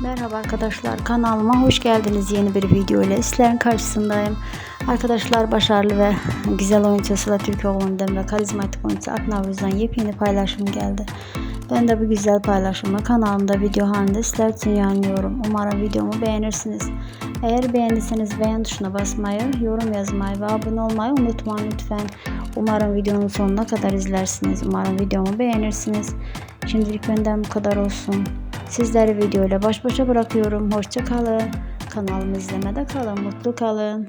Merhaba arkadaşlar kanalıma hoş geldiniz. Yeni bir video ile sizlerin karşısındayım. Arkadaşlar başarılı ve güzel oyuncu Sıla Türkoğlu'ndan ve karizmatik oyuncu Aknavuz'dan yepyeni paylaşım geldi. Ben de bu güzel paylaşımı kanalımda video halinde sizler için yayınlıyorum. Umarım videomu beğenirsiniz. Eğer beğendiyseniz beğen tuşuna basmayı yorum yazmayı ve abone olmayı unutmayın lütfen. Umarım videonun sonuna kadar izlersiniz. Umarım videomu beğenirsiniz. Şimdilik benden bu kadar olsun Sizleri videoyla baş başa bırakıyorum. Hoşça kalın. Kanalımı izlemede kalın. Mutlu kalın.